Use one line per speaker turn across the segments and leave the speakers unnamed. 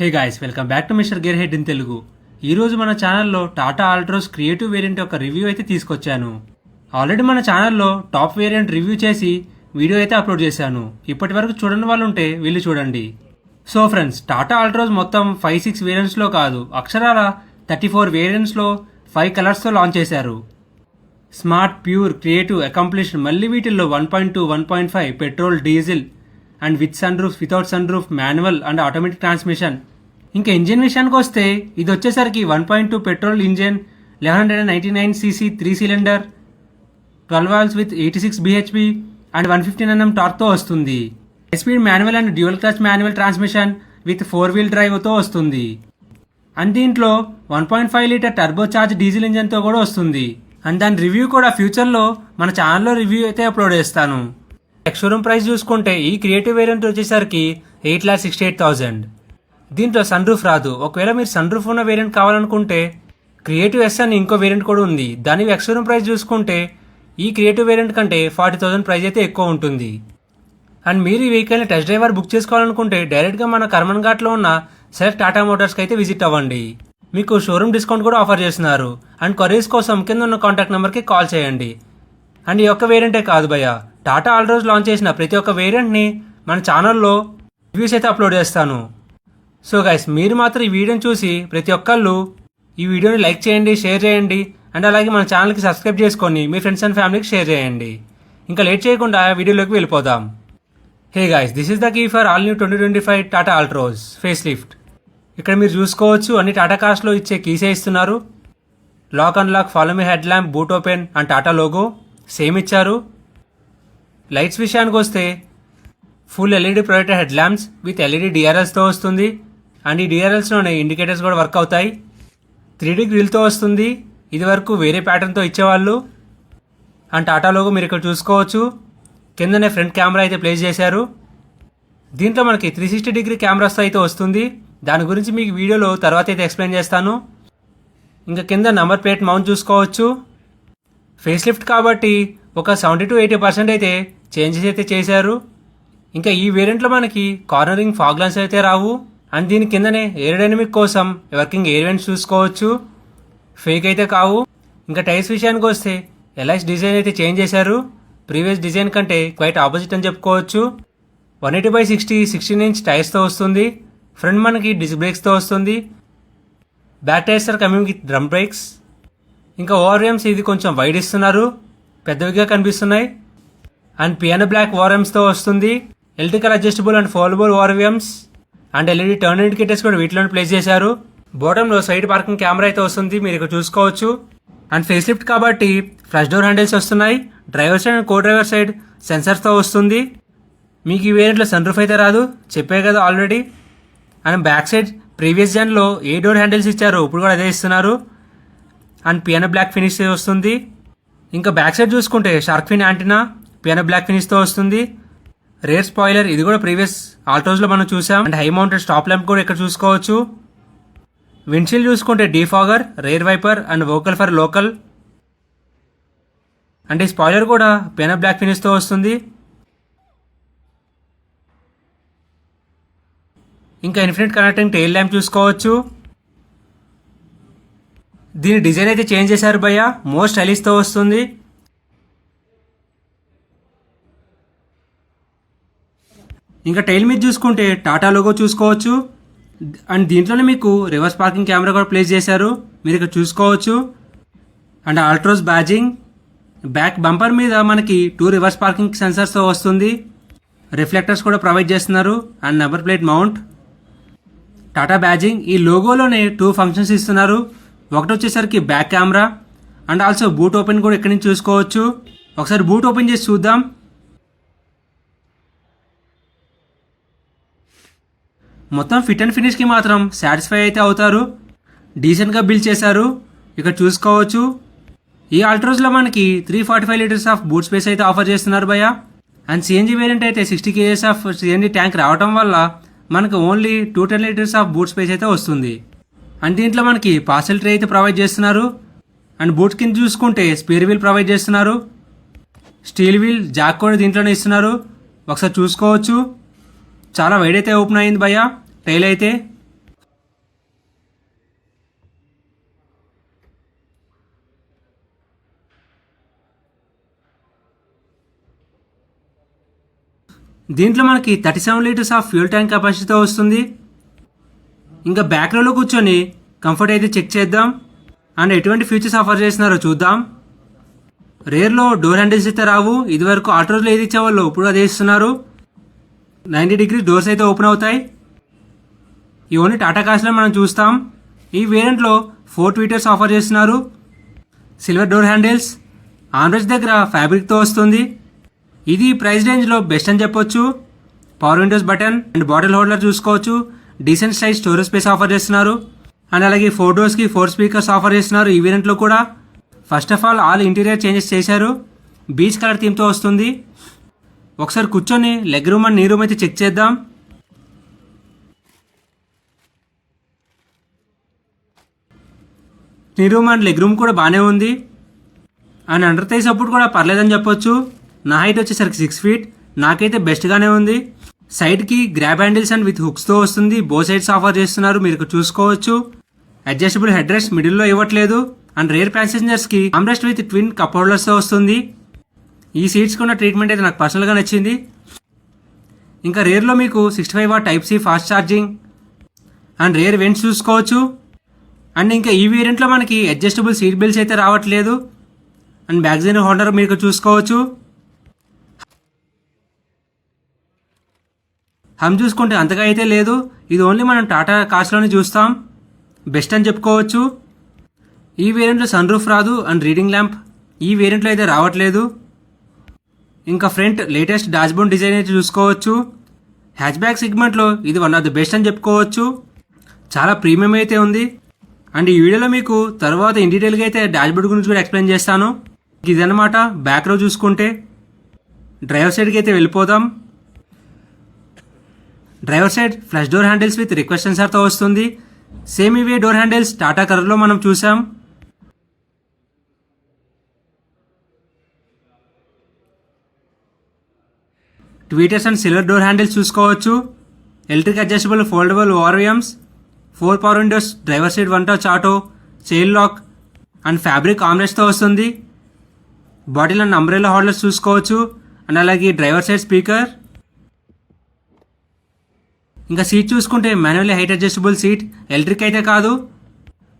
Hey guys welcome back to mister gear head in Telugu ఈరోజు మన ఛానల్లో Tata Altroz creative variant యొక్క review అయితే తీసుకొచ్చాను. ఆల్రెడీ మన ఛానల్లో టాప్ వేరియంట్ రివ్యూ చేసి వీడియో అయితే అప్లోడ్ చేశాను. ఇప్పటి వరకు చూడని వాళ్ళు ఉంటే వీళ్ళు చూడండి. సో ఫ్రెండ్స్ టాటా ఆల్ట్రోస్ మొత్తం ఫైవ్ సిక్స్ వేరియంట్స్లో కాదు అక్షరాల థర్టీ ఫోర్ వేరియంట్స్లో ఫైవ్ కలర్స్తో లాంచ్ చేశారు. స్మార్ట్ ప్యూర్ క్రియేటివ్ అకాంప్లిష్డ్ మళ్ళీ వీటిల్లో one point two one point five petrol diesel and with sun roof without sun roof manual and automatic transmission ఇంకా ఇంజిన్ విషయానికి వస్తే ఇది వచ్చేసరికి one point two petrol engine eleven hundred and ninety nine CC three cylinder twelve valves with eighty six BHP and one fifteen NM టార్క్తో వస్తుంది. Speed manual and dual clutch manual transmission with four wheel డ్రైవ్తో వస్తుంది. And దీంట్లో one point five litre turbo charge diesel ఇంజన్తో కూడా వస్తుంది. And దాని review కూడా ఫ్యూచర్లో మన ఛానల్లో రివ్యూ అయితే అప్లోడ్ చేస్తాను. ఎక్స్ షోరూమ్ ప్రైస్ చూసుకుంటే ఈ క్రియేటివ్ వేరియంట్ వచ్చేసరికి eight lakh sixty eight thousand. దీంట్లో సన్ రూఫ్ రాదు. ఒకవేళ మీరు సన్ రూఫ్ ఉన్న వేరియంట్ కావాలనుకుంటే క్రియేటివ్ ఎస్ అని ఇంకో వేరియంట్ కూడా ఉంది. దాని ఎక్స్ ప్రైస్ చూసుకుంటే ఈ క్రియేటివ్ వేరియంట్ కంటే ఫార్టీ థౌసండ్ ప్రైస్ అయితే ఎక్కువ ఉంటుంది. అండ్ మీరు ఈ వెహికల్ని టెస్ట్ డ్రైవర్ బుక్ చేసుకోవాలనుకుంటే డైరెక్ట్గా మన కర్మన్ ఘాట్లో ఉన్న సెలెక్ట్ టాటా మోటార్స్కి అయితే విజిట్ అవ్వండి. మీకు షోరూమ్ డిస్కౌంట్ కూడా ఆఫర్ చేస్తున్నారు. అండ్ క్వరీస్ కోసం కింద ఉన్న కాంటాక్ట్ నెంబర్కి కాల్ చేయండి. అండ్ ఈ ఒక్క వేరియంటే కాదు భయ టాటా ఆల్రోజ్ లాంచ్ చేసిన ప్రతి ఒక్క వేరియంట్ని మన ఛానల్లో రివ్యూస్ అయితే అప్లోడ్ చేస్తాను. సో గైస్ మీరు మాత్రం ఈ వీడియోని చూసి ప్రతి ఒక్కళ్ళు ఈ వీడియోని లైక్ చేయండి షేర్ చేయండి అండ్ అలాగే మన ఛానల్కి సబ్స్క్రైబ్ చేసుకొని మీ ఫ్రెండ్స్ అండ్ ఫ్యామిలీకి షేర్ చేయండి. ఇంకా లేట్ చేయకుండా వీడియోలోకి వెళ్ళిపోదాం. Hey guys this is the key for all new twenty twenty five Tata Altroz face lift ఇక్కడ మీరు చూసుకోవచ్చు అన్ని టాటా కాస్ట్లో ఇచ్చే కీసే ఇస్తున్నారు. Lock and lock follow me head lamp boot open and Tata logo same ఇచ్చారు. లైట్స్ విషయానికి వస్తే full LED projector head lamps with LED డిఆర్ఎస్తో వస్తుంది. అండ్ ఈ డిఆర్ఎల్స్లోనే ఇండికేటర్స్ కూడా వర్క్ అవుతాయి. త్రీ డీ గ్రిల్తో వస్తుంది. ఇది వరకు వేరే ప్యాటర్న్తో ఇచ్చేవాళ్ళు. అండ్ టాటా లోగో మీరు ఇక్కడ చూసుకోవచ్చు. కిందనే ఫ్రంట్ కెమెరా అయితే ప్లేస్ చేశారు. దీంట్లో మనకి త్రీ సిక్స్టీ డిగ్రీ కెమెరాస్తో అయితే వస్తుంది. దాని గురించి మీకు వీడియోలో తర్వాత అయితే ఎక్స్ప్లెయిన్ చేస్తాను. ఇంకా కింద నంబర్ ప్లేట్ మౌంట్ చూసుకోవచ్చు. ఫేస్ లిఫ్ట్ కాబట్టి ఒక సెవెంటీ టు ఎయిటీ పర్సెంట్ అయితే చేంజెస్ అయితే చేశారు. ఇంకా ఈ వేరియంట్లో మనకి కార్నరింగ్ ఫాగ్లాన్స్ అయితే రావు. అండ్ దీని కిందనే ఏరోడైనమిక్ కోసం వర్కింగ్ ఎయిర్ వెంట్స్ చూసుకోవచ్చు. ఫేక్ అయితే కావు. ఇంకా టైర్స్ విషయానికి వస్తే ఎల్ఐస్ డిజైన్ అయితే చేంజ్ చేశారు. ప్రీవియస్ డిజైన్ కంటే క్వైట్ ఆపోజిట్ అని చెప్పుకోవచ్చు. One eighty by sixty sixteen inch టైర్స్తో వస్తుంది. ఫ్రంట్ మనకి డిస్క్ బ్రేక్స్తో వస్తుంది. Back tyres are coming with drum brakes ఇంకా ఓఆర్ఎమ్స్ ఇది కొంచెం వైడ్ ఇస్తున్నారు. పెద్దవిగా కనిపిస్తున్నాయి. అండ్ పియానో బ్లాక్ ఓఆర్ఎమ్స్తో వస్తుంది. Electrical adjustable and foldable ORMs and LED turn indicators కూడా వీటిలోనే ప్లేస్ చేశారు. బోటంలో సైడ్ పార్కింగ్ కెమెరా అయితే వస్తుంది మీరు ఇక్కడ చూసుకోవచ్చు. అండ్ ఫేస్ లిఫ్ట్ కాబట్టి ఫ్లష్ డోర్ హ్యాండిల్స్ వస్తున్నాయి. Driver side and co driver side సెన్సర్స్తో వస్తుంది. మీకు ఈ వేరియంట్లో సన్ రూఫ్ అయితే రాదు చెప్పే కదా already and back side previous జన్లో ఏ డోర్ హ్యాండిల్స్ ఇచ్చారో ఇప్పుడు కూడా అదే ఇస్తున్నారు. అండ్ పియానో బ్లాక్ ఫినిష్ వస్తుంది. ఇంకా బ్యాక్ సైడ్ చూసుకుంటే shark fin antenna piano black ఫినిష్తో వస్తుంది. రేర్ స్పాయిలర్ ఇది కూడా ప్రీవియస్ ఆల్టోస్లో మనం చూసాం. And high mounted stop lamp కూడా ఇక్కడ చూసుకోవచ్చు. విండ్షీల్డ్ చూసుకుంటే defogger rear wiper and vocal for local. అంటే ఈ స్పాయిలర్ కూడా పెన బ్లాక్ ఫినిష్తో వస్తుంది. ఇంకా ఇన్ఫినిట్ కనెక్టింగ్ టెయిల్ ల్యాంప్ చూసుకోవచ్చు. దీని డిజైన్ అయితే చేంజ్ చేశారు భయ్య. మోస్ట్ స్టైలిష్తో వస్తుంది. ఇంకా టైల్ మీద చూసుకుంటే టాటా లోగో చూసుకోవచ్చు. అండ్ దీంట్లోనే మీకు రివర్స్ పార్కింగ్ కెమెరా కూడా ప్లేస్ చేశారు. మీరు ఇక్కడ చూసుకోవచ్చు. And Altroz badging. Back bumper మీద మనకి టూ రివర్స్ పార్కింగ్ సెన్సర్స్తో వస్తుంది. రిఫ్లెక్టర్స్ కూడా ప్రొవైడ్ చేస్తున్నారు. And number plate mount. Tata badging. ఈ లోగోలోనే టూ ఫంక్షన్స్ ఇస్తున్నారు. ఒకటి వచ్చేసరికి back camera. And also boot open కూడా ఇక్కడి నుంచి చూసుకోవచ్చు. ఒకసారి బూట్ ఓపెన్ చేసి చూద్దాం. మొత్తం ఫిట్ అండ్ ఫినిష్కి మాత్రం సాటిస్ఫై అయితే అవుతారు. డీసెంట్గా బిల్డ్ చేశారు. ఇక్కడ చూసుకోవచ్చు. ఈ ఆల్ట్రోస్లో మనకి three forty five litres of boot space అయితే ఆఫర్ చేస్తున్నారు భయ్య. అండ్ సిఎన్జీ వేరియంట్ అయితే sixty kgs of CNG tank రావడం వల్ల మనకు only two ten litres of boot space అయితే వస్తుంది. అండ్ దీంట్లో మనకి పార్సల్ ట్రే అయితే ప్రొవైడ్ చేస్తున్నారు. అండ్ బూట్ కింద చూసుకుంటే స్పేర్ వీల్ ప్రొవైడ్ చేస్తున్నారు. స్టీల్ వీల్ జాక్ కూడా దీంట్లోనే ఇస్తున్నారు. ఒకసారి చూసుకోవచ్చు. చాలా వైడ్ అయితే ఓపెన్ అయింది భయ్యా. టైల్ అయితే. దీంట్లో మనకి thirty seven litres of fuel tank కెపాసిటీతో వస్తుంది. ఇంకా బ్యాక్ రోలో కూర్చొని కంఫర్ట్ అయితే చెక్ చేద్దాం. అండ్ ఎటువంటి ఫీచర్స్ ఆఫర్ చేస్తున్నారో చూద్దాం. రేర్లో డోర్ హ్యాండిల్స్ అయితే రావు. ఇదివరకు ఆటోలో ఏది ఇచ్చేవాళ్ళు? ఇప్పుడు అదే ఇస్తున్నారు. నైంటీ డిగ్రీ డోర్స్ అయితే ఓపెన్ అవుతాయి. ఈ ఓన్లీ టాటా కాస్ట్లో మనం చూస్తాం. ఈ వేరియంట్లో ఫోర్ ట్వీటర్స్ ఆఫర్ చేస్తున్నారు. సిల్వర్ డోర్ హ్యాండిల్స్ ఆండ్రాయిడ్ దగ్గర ఫ్యాబ్రిక్తో వస్తుంది. ఇది ప్రైస్ రేంజ్లో బెస్ట్ అని చెప్పొచ్చు. Power windows button and bottle holder చూసుకోవచ్చు. Decent size storage space offer చేస్తున్నారు. అండ్ అలాగే ఫోర్ డోర్స్కి ఫోర్ స్పీకర్స్ ఆఫర్ చేస్తున్నారు ఈ వేరియంట్లో కూడా. First of all all interior changes చేశారు. బీచ్ కలర్ థీమ్తో వస్తుంది. ఒకసారి కూర్చొని leg room and knee room అయితే చెక్ చేద్దాం. Knee room and leg room కూడా బాగానే ఉంది. అండ్ అండర్ థై సపోర్ట్ కూడా పర్లేదని చెప్పొచ్చు. నా హైట్ వచ్చేసరికి సిక్స్ ఫీట్ నాకైతే బెస్ట్గానే ఉంది. సైడ్కి గ్రాబ్ హ్యాండిల్స్ అండ్ విత్ హుక్స్తో వస్తుంది. బో సైడ్స్ ఆఫర్ చేస్తున్నారు. మీరు చూసుకోవచ్చు. అడ్జస్టబుల్ హెడ్ రెస్ట్ మిడిల్లో ఇవ్వట్లేదు. అండ్ రేర్ ప్యాసింజర్స్కి ఆమ్రెస్ట్ విత్ ట్విన్ కప్ హోల్డర్స్తో వస్తుంది. ఈ సీట్స్కి ఉన్న ట్రీట్మెంట్ అయితే నాకు పర్సనల్గా నచ్చింది. ఇంకా రేర్లో మీకు sixty five watt type C fast charging and rear vents చూసుకోవచ్చు. అండ్ ఇంకా ఈ వేరియంట్లో మనకి అడ్జస్టబుల్ సీట్ బెల్ట్స్ అయితే రావట్లేదు. అండ్ బ్యాగ్జైన్ హోల్డర్ మీకు చూసుకోవచ్చు. హమ్ చూసుకుంటే అంతగా అయితే లేదు. ఇది ఓన్లీ మనం టాటా కార్స్లోనే చూస్తాం. బెస్ట్ అని చెప్పుకోవచ్చు. ఈ వేరియంట్లో సన్ రూఫ్ రాదు. అండ్ రీడింగ్ ల్యాంప్ ఈ వేరియంట్లో అయితే రావట్లేదు. ఇంకా ఫ్రంట్ లేటెస్ట్ డాష్బోర్డ్ డిజైన్ అయితే చూసుకోవచ్చు. హ్యాచ్ బ్యాక్ సెగ్మెంట్లో ఇది వన్ ఆఫ్ ది బెస్ట్ అని చెప్పుకోవచ్చు. చాలా ప్రీమియం అయితే ఉంది. అండ్ ఈ వీడియోలో మీకు తర్వాత ఇన్ డీటెయిల్గా అయితే డాష్బోర్డ్ గురించి కూడా ఎక్స్ప్లెయిన్ చేస్తాను. ఇదనమాట బ్యాక్లో చూసుకుంటే. డ్రైవర్ సైడ్కి అయితే వెళ్ళిపోదాం. Driver side flush door handles with request సెన్సార్తో వస్తుంది. సేమ్ ఇవే డోర్ హ్యాండిల్స్ టాటా కలర్లో మనం చూసాం. Tweeters and silver door handles చూసుకోవచ్చు. Electric adjustable foldable ORVMs four power windows driver seat one touch auto child lock and fabric ఆమ్లెట్స్తో వస్తుంది. Bottle and umbrella holders చూసుకోవచ్చు. And అలాగే driver side speaker ఇంకా seat చూసుకుంటే manually height adjustable seat electric అయితే కాదు.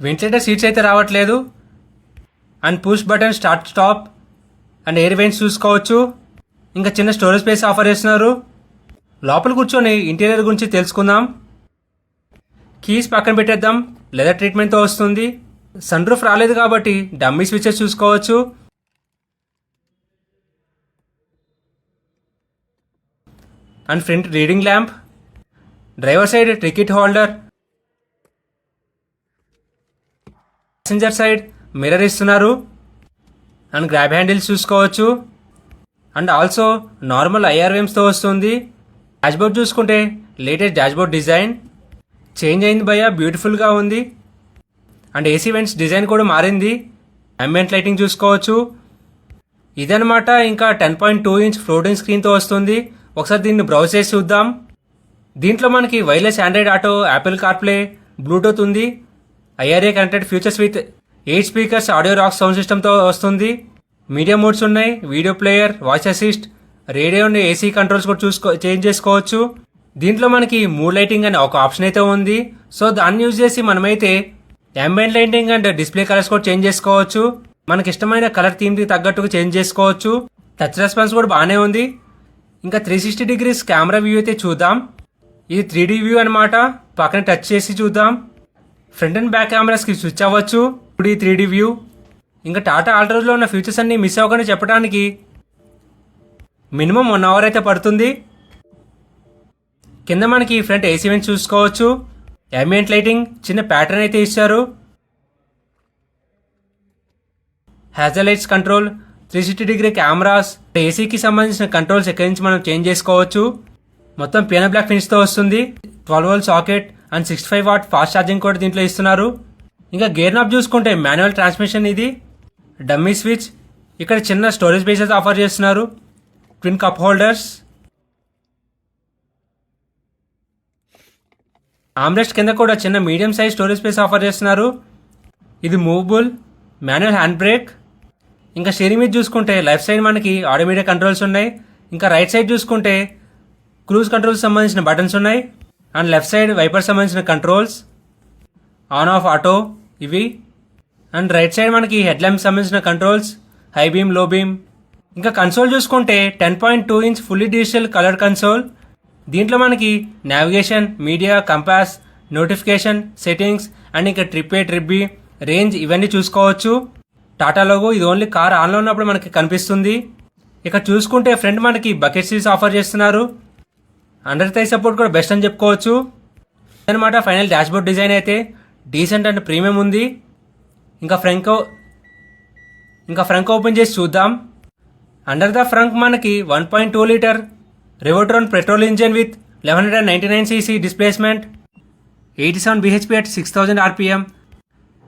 Ventilator seats అయితే రావట్లేదు. And push button start stop and air vents చూసుకోవచ్చు. ఇంకా చిన్న స్టోరేజ్ స్పేస్ ఆఫర్ చేస్తున్నారు. లోపల కూర్చొని ఇంటీరియర్ గురించి తెలుసుకుందాం. కీస్ పక్కన పెట్టేద్దాం. లెదర్ ట్రీట్మెంట్తో వస్తుంది. సన్ రూఫ్ రాలేదు కాబట్టి డమ్మీ స్విచ్చెస్ చూసుకోవచ్చు. And front reading lamp driver side ticket holder passenger side mirror ఇస్తున్నారు. అండ్ గ్రాబ్ హ్యాండిల్స్ చూసుకోవచ్చు. అండ్ ఆల్సో నార్మల్ ఐఆర్వేమ్స్తో వస్తుంది. డాష్బోర్డ్ చూసుకుంటే లేటెస్ట్ డాష్బోర్డ్ డిజైన్. చేంజ్ అయింది భయ బ్యూటిఫుల్గా ఉంది. అండ్ ఏసీ వెంట్స్ డిజైన్ కూడా మారింది. అంబియంట్ లైటింగ్ చూసుకోవచ్చు. ఇదనమాట ఇంకా ten point two inch floating స్క్రీన్తో వస్తుంది. ఒకసారి దీన్ని బ్రౌజ్ చేసి చూద్దాం. దీంట్లో మనకి wireless Android auto Apple CarPlay Bluetooth ఉంది. IRA connected features with eight speakers audio rock sound సిస్టమ్తో వస్తుంది. మీడియా మోడ్స్ ఉన్నాయి video player voice assist radio ఉండే ఏసీ కంట్రోల్స్ కూడా చూసుకో చేంజ్ చేసుకోవచ్చు. దీంట్లో మనకి మూడ్ లైటింగ్ అనే ఒక ఆప్షన్ అయితే ఉంది. సో దాన్ని యూజ్ చేసి మనమైతే ambient lighting and display colours కూడా చేంజ్ చేసుకోవచ్చు. మనకి ఇష్టమైన కలర్ థీమ్కి తగ్గట్టుగా చేంజ్ చేసుకోవచ్చు. టచ్ రెస్పాన్స్ కూడా బాగానే ఉంది. ఇంకా three sixty degrees camera view అయితే చూద్దాం. ఇది త్రీ డీ వ్యూ అనమాట పక్కన టచ్ చేసి చూద్దాం. ఫ్రంట్ అండ్ బ్యాక్ కెమెరాస్కి స్విచ్ అవ్వచ్చు. ఇప్పుడు ఈ త్రీ డీ వ్యూ ఇంకా టాటా ఆల్ట్రోస్లో ఉన్న ఫీచర్స్ అన్ని మిస్ అవ్వకుండా చెప్పడానికి మినిమం వన్ అవర్ అయితే పడుతుంది. కింద మనకి ఫ్రంట్ ఏసీ వెంట్ చూసుకోవచ్చు. అంబియంట్ లైటింగ్ చిన్న ప్యాటర్న్ అయితే ఇచ్చారు. Hazard lights control three sixty degree cameras ఏసీకి సంబంధించిన కంట్రోల్స్ ఎక్కడి నుంచి మనం చేంజ్ చేసుకోవచ్చు. మొత్తం పియానో బ్లాక్ ఫినిష్తో వస్తుంది. Twelve volt socket and sixty five watt fast charging కూడా దీంట్లో ఇస్తున్నారు. ఇంకా గేర్ నాబ్ చూసుకుంటే మాన్యువల్ ట్రాన్స్మిషన్ ఇది. డమ్మీ స్విచ్ ఇక్కడ చిన్న స్టోరేజ్ బేసెస్ ఆఫర్ చేస్తున్నారు. ట్విన్ కప్ హోల్డర్స్ ఆమ్రెస్ట్ కింద కూడా చిన్న medium size storage space offer చేస్తున్నారు. ఇది మూవబుల్ మాన్యువల్ హ్యాండ్ బ్రేక్ ఇంకా స్టీరింగ్ మీద చూసుకుంటే లెఫ్ట్ సైడ్ మనకి ఆటోమేటిక్ కంట్రోల్స్ ఉన్నాయి. ఇంకా రైట్ సైడ్ చూసుకుంటే క్రూజ్ కంట్రోల్స్ సంబంధించిన బటన్స్ ఉన్నాయి. అండ్ లెఫ్ట్ సైడ్ వైపర్ సంబంధించిన కంట్రోల్స్ ఆన్ ఆఫ్ ఆటో ఇవి. అండ్ రైట్ సైడ్ మనకి హెడ్ ల్యాంప్ సంబంధించిన కంట్రోల్స్ హై బీమ్లో బీమ్. ఇంకా కన్సోల్ చూసుకుంటే ten point two inch fully digital colour console. దీంట్లో మనకి navigation media compass notification settings and ఇంకా trip A trip B range ఇవన్నీ చూసుకోవచ్చు. టాటా లోగో ఇది ఓన్లీ కార్ ఆన్లో ఉన్నప్పుడు మనకి కనిపిస్తుంది. ఇక చూసుకుంటే ఫ్రంట్ మనకి బకెట్ సీట్స్ ఆఫర్ చేస్తున్నారు. అండర్ థై సపోర్ట్ కూడా బెస్ట్ అని చెప్పుకోవచ్చు. అనమాట ఫైనల్ డాష్బోర్డ్ డిజైన్ అయితే. డీసెంట్ అండ్ ప్రీమియం ఉంది. ఇంకా ఫ్రంక్ ఇంకా ఫ్రంక్ ఓపెన్ చేసి చూద్దాం. అండర్ ద ఫ్రంక్ మనకి one point two litre Revotron petrol engine with eleven hundred ninety nine CC displacement eighty seven BHP at six thousand RPM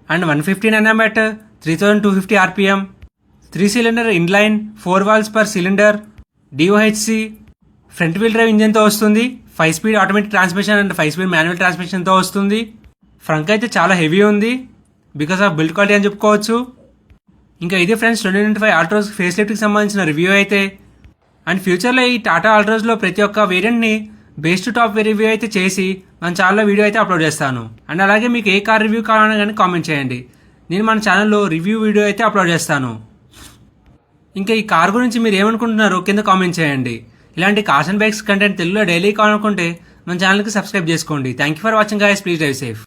and one fifteen Nm at three thousand two fifty RPM three cylinder inline four valves per cylinder DOHC front wheel drive ఇంజిన్తో వస్తుంది. Five speed automatic transmission and five speed manual ట్రాన్స్మిషన్తో వస్తుంది. Frunk అయితే చాలా heavy ఉంది. Because of build quality అని చెప్పుకోవచ్చు. ఇంకా ఇది friends twenty twenty five Altroz face లిఫ్ట్కి సంబంధించిన రివ్యూ అయితే. అండ్ ఫ్యూచర్లో ఈ టాటా ఆల్ట్రోస్లో ప్రతి ఒక్క వేరియంట్ని బెస్ట్ టాప్ రివ్యూ అయితే చేసి మన ఛానల్లో వీడియో అయితే అప్లోడ్ చేస్తాను. అండ్ అలాగే మీకు ఏ కార్ రివ్యూ కావాలని కానీ కామెంట్ చేయండి. నేను మన ఛానల్లో రివ్యూ వీడియో అయితే అప్లోడ్ చేస్తాను. ఇంకా ఈ కార్ గురించి మీరు ఏమనుకుంటున్నారో కింద కామెంట్ చేయండి. ఇలాంటి కార్స్ అండ్ బైక్స్ కంటెంట్ తెలుగులో డైలీ కావాలనుకుంటే మన ఛానల్కి సబ్స్క్రైబ్ చేసుకోండి. Thank you for watching guys please drive safe